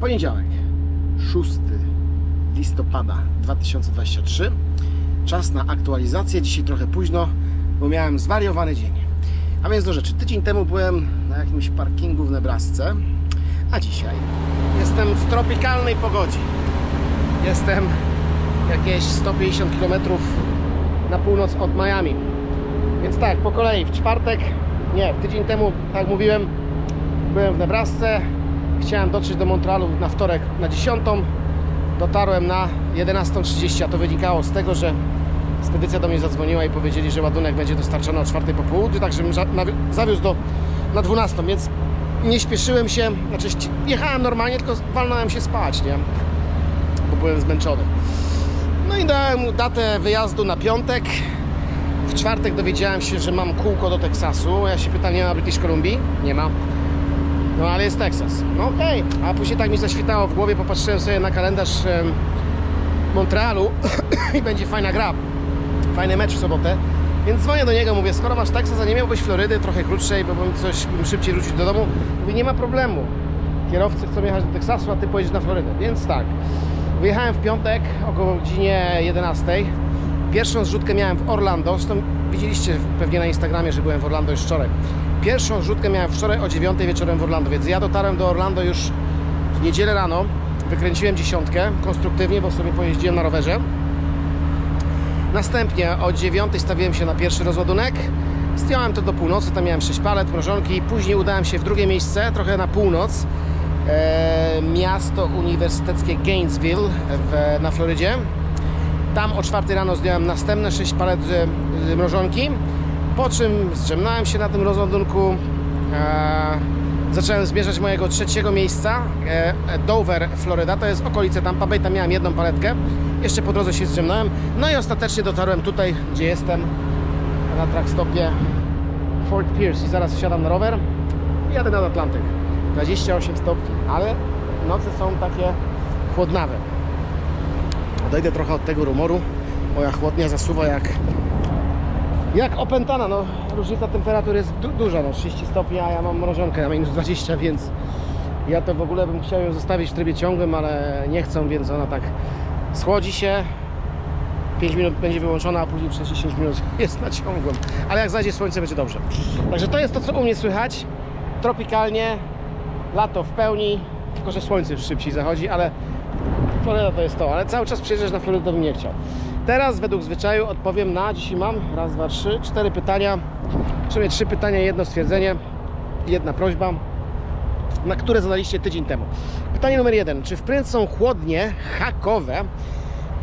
Poniedziałek, 6 listopada 2023. Czas na aktualizację. Dzisiaj trochę późno, bo miałem zwariowany dzień. A więc do rzeczy. Tydzień temu byłem na jakimś parkingu w Nebrasce, a dzisiaj jestem w tropikalnej pogodzie. Jestem jakieś 150 km na północ od Miami. Więc tak, po kolei. W czwartek, nie, tydzień temu, tak mówiłem, byłem w Nebrasce. Chciałem dotrzeć do Montrealu na wtorek na 10. Dotarłem na 11.30, a to wynikało z tego, że spedycja do mnie zadzwoniła i powiedzieli, że ładunek będzie dostarczony o 4 po południu, także bym za- nawi- zawiózł do, na 12, więc nie śpieszyłem się, znaczy jechałem normalnie, tylko walnąłem się spać, nie? Bo byłem zmęczony. No i dałem mu datę wyjazdu na piątek. W czwartek dowiedziałem się, że mam kółko do Teksasu. Ja się pytam, nie ma British Columbia? Nie ma. No ale jest Teksas. No okej. A później tak mi zaświtało w głowie, popatrzyłem sobie na kalendarz Montrealu i będzie fajna gra. Fajny mecz w sobotę. Więc dzwonię do niego, mówię, skoro masz Teksas, a nie miałbyś Florydy, trochę krótszej, bo bym coś bym szybciej wrócić do domu. Mówi, nie ma problemu. Kierowcy chcą jechać do Teksasu, a ty pojedziesz na Florydę. Więc tak. Wyjechałem w piątek około godzinie 11. Pierwszą zrzutkę miałem w Orlando. Zresztą widzieliście pewnie na Instagramie, że byłem w Orlando już wczoraj. Pierwszą zrzutkę miałem wczoraj o 9 wieczorem w Orlando, więc ja dotarłem do Orlando już w niedzielę rano. Wykręciłem dziesiątkę konstruktywnie, bo sobie pojeździłem na rowerze. Następnie o 9 stawiłem się na pierwszy rozładunek. Zdjąłem to do północy, tam miałem 6 palet, mrożonki. Później udałem się w drugie miejsce, trochę na północ. E, miasto uniwersyteckie Gainesville w, na Florydzie. Tam o 4 rano zdjąłem następne 6 palet e, mrożonki. Po czym zdrzemnąłem się na tym rozładunku. E, zacząłem zmierzać mojego trzeciego miejsca. E, Dover, Floryda. To jest okolice Tampa Bay. Tam miałem jedną paletkę. Jeszcze po drodze się zdrzemnąłem. No i ostatecznie dotarłem tutaj, gdzie jestem. Na trackstopie Fort Pierce. I zaraz wsiadam na rower i jadę nad Atlantyk. 28 stopni, ale noce są takie chłodnawe. Odejdę trochę od tego rumoru. Moja chłodnia zasuwa jak jak opętana, no różnica temperatury jest du duża, no 30 stopni, a ja mam mrożonkę na minus 20, więc ja to w ogóle bym chciał ją zostawić w trybie ciągłym, ale nie chcą, więc ona tak schłodzi się, 5 minut będzie wyłączona, a później przez 10 minut jest na ciągłym. Ale jak zajdzie słońce, będzie dobrze. Także to jest to, co u mnie słychać. Tropikalnie, lato w pełni, tylko że słońce szybciej zachodzi, ale Floryda to jest to, ale cały czas przyjeżdżać na Florydę bym nie chciał. Teraz według zwyczaju odpowiem na, dzisiaj mam raz, dwa, trzy, cztery pytania. Czyli trzy pytania, jedno stwierdzenie, jedna prośba, na które zadaliście tydzień temu. Pytanie numer jeden. Czy w Prync są chłodnie hakowe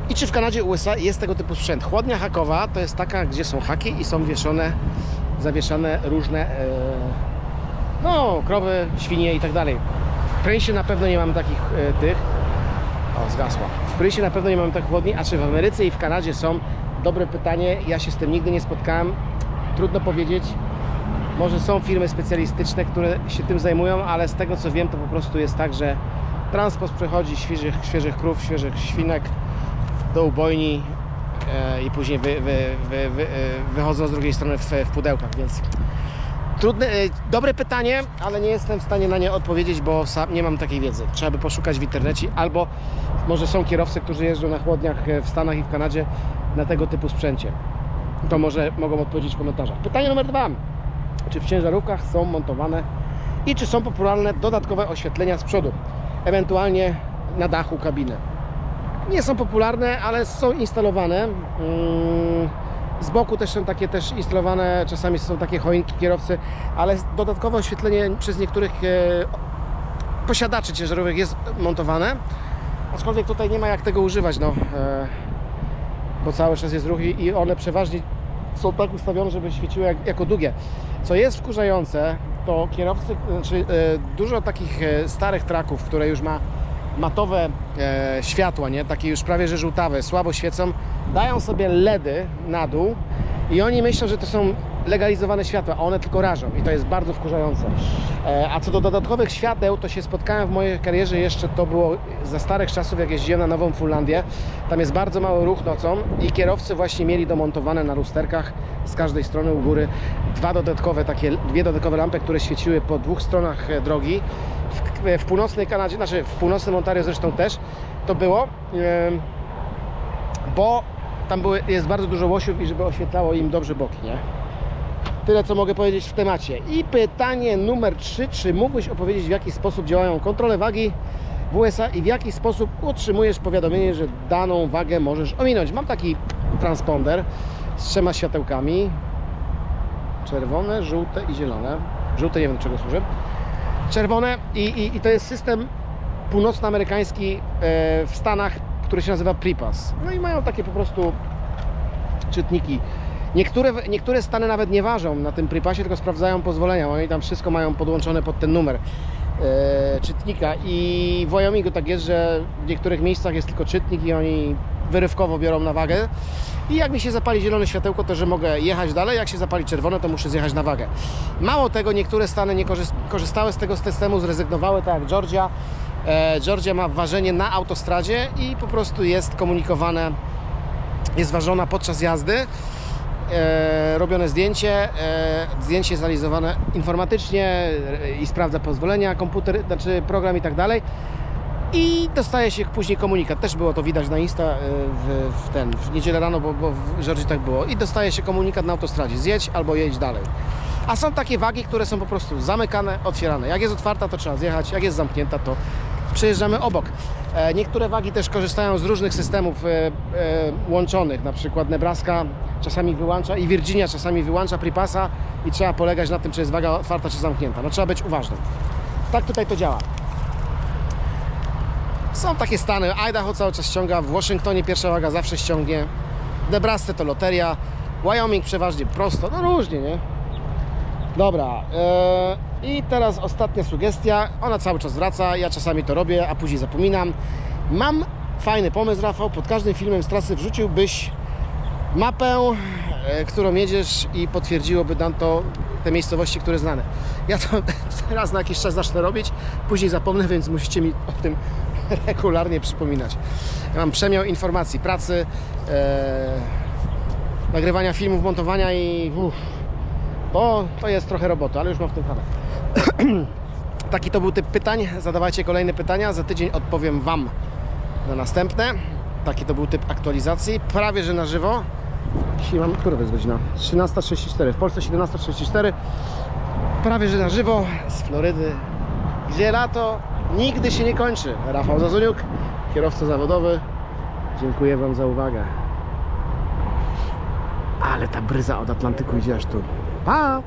i czy w Kanadzie USA jest tego typu sprzęt? Chłodnia hakowa to jest taka, gdzie są haki i są wieszone, zawieszane różne e, no, krowy, świnie i tak dalej. W Pryncie na pewno nie mamy takich e, tych. O, zgasła. W Prysie na pewno nie mamy tak chłodni, a czy w Ameryce i w Kanadzie są? Dobre pytanie. Ja się z tym nigdy nie spotkałem. Trudno powiedzieć. Może są firmy specjalistyczne, które się tym zajmują, ale z tego co wiem, to po prostu jest tak, że transport przechodzi świeżych, świeżych krów, świeżych świnek do ubojni e, i później wy, wy, wy, wy, e, wychodzą z drugiej strony w, w pudełkach, więc Trudne, e, dobre pytanie, ale nie jestem w stanie na nie odpowiedzieć, bo sam nie mam takiej wiedzy. Trzeba by poszukać w internecie, albo może są kierowcy, którzy jeżdżą na chłodniach e, w Stanach i w Kanadzie na tego typu sprzęcie. To może mogą odpowiedzieć w komentarzach. Pytanie numer dwa. Czy w ciężarówkach są montowane i czy są popularne dodatkowe oświetlenia z przodu, ewentualnie na dachu kabiny? Nie są popularne, ale są instalowane. Mm, z boku też są takie też instalowane, czasami są takie choinki kierowcy, ale dodatkowe oświetlenie przez niektórych e, posiadaczy ciężarówek jest montowane. Aczkolwiek tutaj nie ma jak tego używać, no, e, bo cały czas jest ruch i, i one przeważnie są tak ustawione, żeby świeciły jak, jako długie. Co jest wkurzające, to kierowcy, znaczy e, dużo takich e, starych traków, które już ma matowe e, światła, nie? takie już prawie że żółtawe, słabo świecą, dają sobie LEDy na dół i oni myślą, że to są legalizowane światła, a one tylko rażą i to jest bardzo wkurzające. E, a co do dodatkowych świateł, to się spotkałem w mojej karierze jeszcze, to było za starych czasów, jak jeździłem na Nową Fullandię. Tam jest bardzo mały ruch nocą i kierowcy właśnie mieli domontowane na lusterkach z każdej strony u góry dwa dodatkowe, takie dwie dodatkowe lampy, które świeciły po dwych stronach e, drogi. W, w, w północnej Kanadzie, znaczy w północnym Ontario zresztą też to było, bo tam były, jest bardzo dużo łosiów i żeby oświetlało im dobrze boki, nie? Tyle, co mogę powiedzieć w temacie. I pytanie numer 3. Czy mógłbyś opowiedzieć, w jaki sposób działają kontrole wagi w USA i w jaki sposób utrzymujesz powiadomienie, że daną wagę możesz ominąć? Mam taki transponder z trzema światełkami. Czerwone, żółte i zielone. Żółte nie wiem, do czego służy. Czerwone i, i, i to jest system północnoamerykański e, w Stanach, który się nazywa Pripas. No i mają takie po prostu czytniki. Niektóre, niektóre stany nawet nie ważą na tym Pripasie, tylko sprawdzają pozwolenia. Oni tam wszystko mają podłączone pod ten numer e, czytnika. I w Wyomingu tak jest, że w niektórych miejscach jest tylko czytnik i oni wyrywkowo biorą na wagę. I jak mi się zapali zielone światełko, to że mogę jechać dalej. Jak się zapali czerwone, to muszę zjechać na wagę. Mało tego, niektóre stany nie korzyst- korzystały z tego systemu, zrezygnowały, tak jak Georgia. E, Georgia ma ważenie na autostradzie i po prostu jest komunikowane, jest ważona podczas jazdy. E, robione zdjęcie, e, zdjęcie jest informatycznie e, i sprawdza pozwolenia, komputer, znaczy program i tak dalej. I dostaje się później komunikat. Też było to widać na Insta e, w, w ten, w niedzielę rano, bo, bo w Georgii tak było. I dostaje się komunikat na autostradzie. Zjedź albo jedź dalej. A są takie wagi, które są po prostu zamykane, otwierane. Jak jest otwarta, to trzeba zjechać. Jak jest zamknięta, to przejeżdżamy obok. E, Niektóre wagi też korzystają z różnych systemów e, łączonych. Na przykład Nebraska czasami wyłącza i Virginia czasami wyłącza Pripasa i trzeba polegać na tym, czy jest waga otwarta, czy zamknięta. No trzeba być uważnym. Tak tutaj to działa. Są takie stany, Idaho cały czas ściąga, w Waszyngtonie pierwsza waga zawsze ściągnie, w Nebrasce to loteria, Wyoming przeważnie prosto, no różnie, nie? Dobra, e, i teraz ostatnia sugestia, ona cały czas wraca, ja czasami to robię, a później zapominam. Mam fajny pomysł, Rafał, pod każdym filmem z trasy wrzuciłbyś mapę, e, którą jedziesz i potwierdziłoby nam to te miejscowości, które znane. Ja to raz na jakiś czas zacznę robić, później zapomnę, więc musicie mi o tym regularnie przypominać. Ja mam przemiał informacji, pracy, e, nagrywania filmów, montowania i uff, to, to jest trochę roboty, ale już mam w tym kanał. Taki to był typ pytań. Zadawajcie kolejne pytania. Za tydzień odpowiem Wam na następne. Taki to był typ aktualizacji. Prawie że na żywo. Dzisiaj mam, która jest godzina? 13.34. W Polsce 17.34. Prawie że na żywo z Florydy, gdzie lato nigdy się nie kończy. Rafał Zazuniuk, kierowca zawodowy. Dziękuję Wam za uwagę. Ale ta bryza od Atlantyku idzie aż tu. Pa!